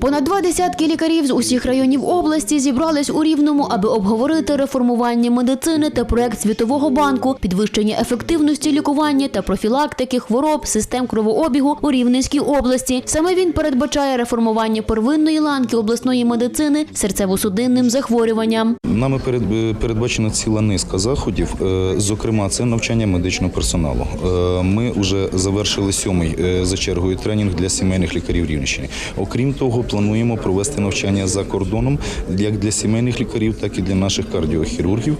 Понад два десятки лікарів з усіх районів області зібрались у Рівному, аби обговорити реформування медицини та проект Світового банку, підвищення ефективності лікування та профілактики хвороб систем кровообігу у Рівненській області. Саме він передбачає реформування первинної ланки обласної медицини серцево-судинним захворюванням. Нами перед, передбачена ціла низка заходів. Е, Зокрема, це навчання медичного персоналу. Е, Ми вже завершили сьомий е, за чергою тренінг для сімейних лікарів Рівненщини. Окрім того, плануємо провести навчання за кордоном як для сімейних лікарів, так і для наших кардіохірургів.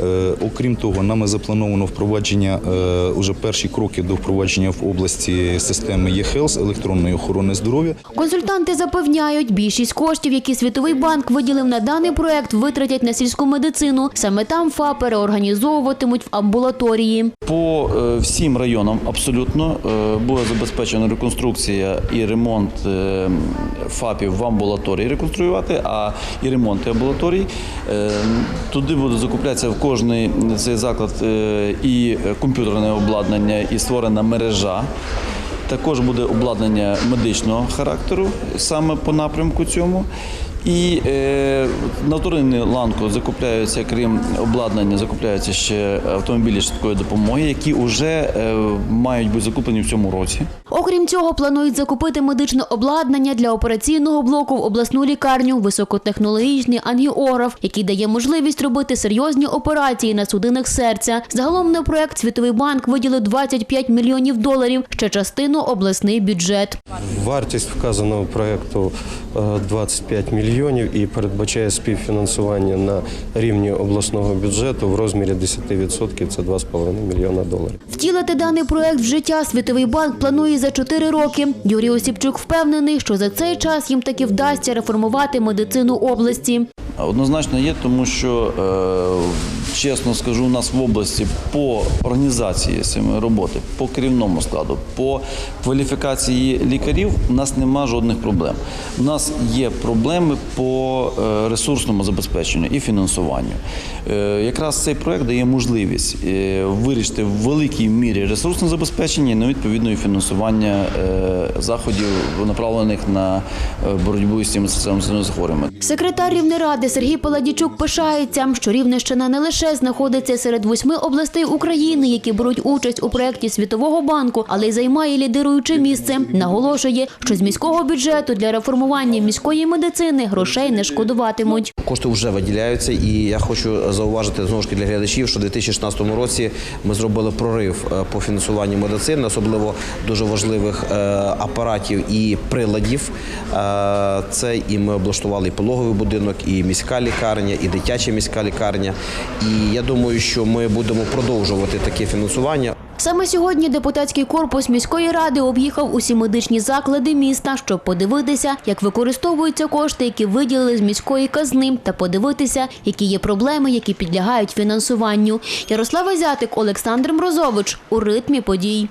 Е, Окрім того, нами заплановано впровадження е, уже перші кроки до впровадження в області системи e-health, електронної охорони здоров'я. Консультанти запевняють, більшість коштів, які Світовий банк виділив на даний проект, витратять на сільську медицину. Саме там ФА переорганізовуватимуть в амбулаторії. По е, всім районам абсолютно буде забезпечена реконструкція і ремонт е, ФАПів в амбулаторії реконструювати, а і ремонти амбулаторій. Е, Туди буде закуплятися в кожний цей заклад е, і комп'ютерне обладнання, і створена мережа. Також буде обладнання медичного характеру саме по напрямку цьому. І е, на вторинну ланку закупляються, крім обладнання, закупляються ще автомобілі швидкої допомоги, які вже е, мають бути закуплені в цьому році. Окрім цього, планують закупити медичне обладнання для операційного блоку в обласну лікарню, високотехнологічний ангіограф, який дає можливість робити серйозні операції на судинах серця. Загалом на проект Світовий банк виділив 25 мільйонів доларів, ще частину обласний бюджет. Вартість вказаного проєкту е, 25 мільйонів і передбачає співфінансування на рівні обласного бюджету в розмірі 10%, це 2,5 мільйона доларів. Втілити даний проект в життя Світовий банк планує за 4 роки. Юрій Осіпчук впевнений, що за цей час їм таки вдасться реформувати медицину області. Однозначно є, тому що е, чесно скажу, у нас в області по організації роботи, по керівному складу, по кваліфікації лікарів у нас нема жодних проблем. У нас є проблеми по е, ресурсному забезпеченню і фінансуванню. Е, якраз цей проект дає можливість вирішити в великій мірі ресурсне забезпечення і ну, відповідно фінансування заходів, направлених на боротьбу з цими соціальними захворюваннями. Секретар Рівнеради Сергій Паладічук пишається, що Рівненщина не лише знаходиться серед восьми областей України, які беруть участь у проєкті Світового банку, але й займає лідируюче місце. Наголошує, що з міського бюджету для реформування міської медицини грошей не шкодуватимуть. Кошти вже виділяються, і я хочу зауважити знову ж для глядачів, що у 2016 році ми зробили прорив е, по фінансуванню медицини, особливо дуже важливих е, апаратів і приладів. Е, Це і ми облаштували і пологовий будинок, і міська лікарня, і дитяча міська лікарня. І я думаю, що ми будемо продовжувати таке фінансування. Саме сьогодні депутатський корпус міської ради об'їхав усі медичні заклади міста, щоб подивитися, як використовуються кошти, які виділили з міської казни, та подивитися, які є проблеми, які підлягають фінансуванню. Ярослава Зятик, Олександр Мрозович у ритмі подій.